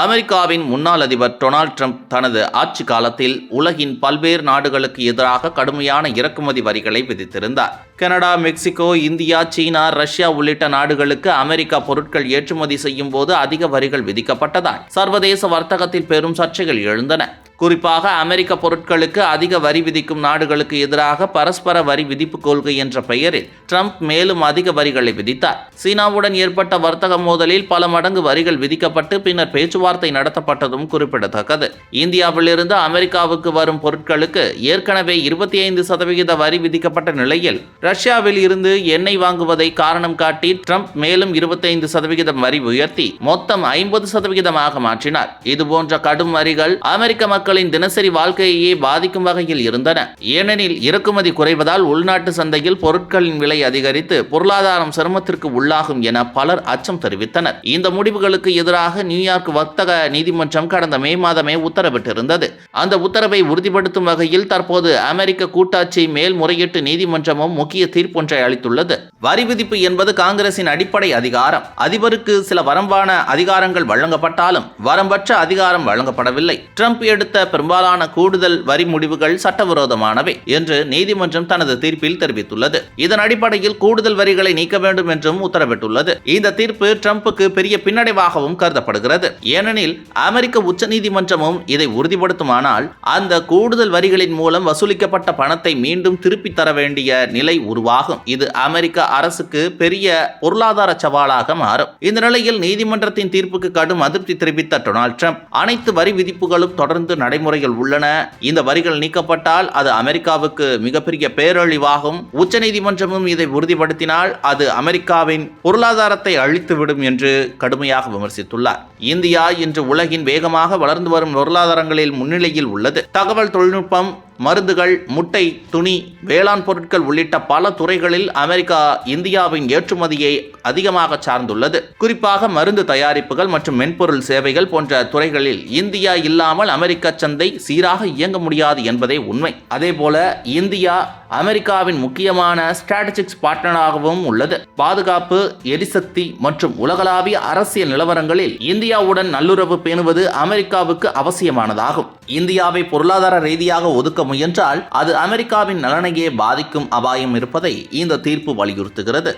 அமெரிக்காவின் முன்னாள் அதிபர் டொனால்ட் ட்ரம்ப் தனது ஆட்சி காலத்தில் உலகின் பல்வேறு நாடுகளுக்கு எதிராக கடுமையான இறக்குமதி வரிகளை விதித்திருந்தார். கனடா மெக்சிகோ இந்தியா சீனா ரஷ்யா உள்ளிட்ட நாடுகளுக்கு அமெரிக்கா பொருட்கள் ஏற்றுமதி செய்யும் போது அதிக வரிகள் விதிக்கப்பட்டதால் சர்வதேச வர்த்தகத்தில் பெரும் சர்ச்சைகள் எழுந்தன. குறிப்பாக அமெரிக்க பொருட்களுக்கு அதிக வரி விதிக்கும் நாடுகளுக்கு எதிராக பரஸ்பர வரி விதிப்பு கொள்கை என்ற பெயரில் ட்ரம்ப் மேலும் அதிக வரிகளை விதித்தார். சீனாவுடன் ஏற்பட்ட வர்த்தக மோதலில் பல மடங்கு வரிகள் விதிக்கப்பட்டு பின்னர் பேச்சுவார்த்தை நடத்தப்பட்டதும் குறிப்பிடத்தக்கது. இந்தியாவிலிருந்து அமெரிக்காவுக்கு வரும் பொருட்களுக்கு ஏற்கனவே இருபத்தி ஐந்து சதவிகித வரி விதிக்கப்பட்ட நிலையில் ரஷ்யாவில் இருந்து எண்ணெய் வாங்குவதை காரணம் காட்டி ட்ரம்ப் மேலும் இருபத்தைந்து சதவிகிதம் வரி உயர்த்தி மொத்தம் ஐம்பது சதவிகிதமாக மாற்றினார். இதுபோன்ற கடும் வரிகள் அமெரிக்க மக்களின் தினசரி வாழ்க்கையையே பாதிக்கும் வகையில் இருந்தன. ஏனெனில் இறக்குமதி குறைவதால் உள்நாட்டு சந்தையில் பொருட்களின் விலை அதிகரித்து பொருளாதாரம் சிரமத்திற்கு உள்ளாகும் என பலர் அச்சம் தெரிவித்தனர். இந்த முடிவுகளுக்கு எதிராக நியூயார்க் வர்த்தக நீதிமன்றம் கடந்த மே மாதமே உத்தரவிட்டிருந்தது. அந்த உத்தரவை உறுதிப்படுத்தும் வகையில் தற்போது அமெரிக்க கூட்டாட்சி மேல்முறையீட்டு நீதிமன்றமும் முக்கிய தீர்ப்பொன்றை அளித்துள்ளது. வரி விதிப்பு என்பது காங்கிரசின் அடிப்படை அதிகாரம். அதிபருக்கு சில வரம்பான அதிகாரங்கள் வழங்கப்பட்டாலும் வரம்பற்ற அதிகாரம் வழங்கப்படவில்லை. ட்ரம்ப் எடுத்த பெரும்பாலான கூடுதல் வரி முடிவுகள் சட்டவிரோதமானவை என்று நீதிமன்றம் தனது தீர்ப்பில் தெரிவித்துள்ளது. இதன் அடிப்படையில் கூடுதல் வரிகளை நீக்க வேண்டும் என்றும் உத்தரவிட்டுள்ளது. இந்த தீர்ப்பு ட்ரம்புக்கு பெரிய பின்னடைவாகவும் கருதப்படுகிறது. ஏனெனில் அமெரிக்க உச்சநீதிமன்றமும் இதை உறுதிப்படுத்துமானால் அந்த கூடுதல் வரிகளின் மூலம் வசூலிக்கப்பட்ட பணத்தை மீண்டும் திருப்பித் தர வேண்டிய நிலை உருவாகும். இது அமெரிக்க அரசுக்கு பெரிய பொருளாதார சவாலாக மாறும். இந்த நிலையில் நீதிமன்றத்தின் தீர்ப்புக்கு கடும் அதிருப்தி தெரிவித்த டொனால்ட் ட்ரம்ப் அனைத்து வரி விதிப்புகளும் தொடர்ந்து நடைமுறையில் உள்ளன. இந்த வரிகள் நீக்கப்பட்டால் அது அமெரிக்காவுக்கு மிகப்பெரிய பேரழிவாகும். உச்சநீதிமன்றமும் இதை உறுதிப்படுத்தினால் அது அமெரிக்காவின் பொருளாதாரத்தை அழித்துவிடும் என்று கடுமையாக விமர்சித்துள்ளார். இந்தியா இன்று உலகின் வேகமாக வளர்ந்து வரும் பொருளாதாரங்களில் முன்னிலையில் உள்ளது. தகவல் தொழில்நுட்பம் மருந்துகள் முட்டை துணி வேளாண் பொருட்கள் உள்ளிட்ட பல துறைகளில் அமெரிக்கா இந்தியாவின் ஏற்றுமதியை அதிகமாக சார்ந்துள்ளது. குறிப்பாக மருந்து தயாரிப்புகள் மற்றும் மென்பொருள் சேவைகள் போன்ற துறைகளில் இந்தியா இல்லாமல் அமெரிக்க சந்தை சீராக இயங்க முடியாது என்பதே உண்மை. அதேபோல இந்தியா அமெரிக்காவின் முக்கியமான ஸ்ட்ராட்டஜிக்ஸ் பார்ட்னராகவும் உள்ளது. பாதுகாப்பு எரிசக்தி மற்றும் உலகளாவிய அரசியல் நிலவரங்களில் இந்தியாவுடன் நல்லுறவு பேணுவது அமெரிக்காவுக்கு அவசியமானதாகும். இந்தியாவை பொருளாதார ரீதியாக ஒதுக்க முயன்றால் அது அமெரிக்காவின் நலனையே பாதிக்கும் அபாயம் இருப்பதை இந்த தீர்ப்பு வலியுறுத்துகிறது.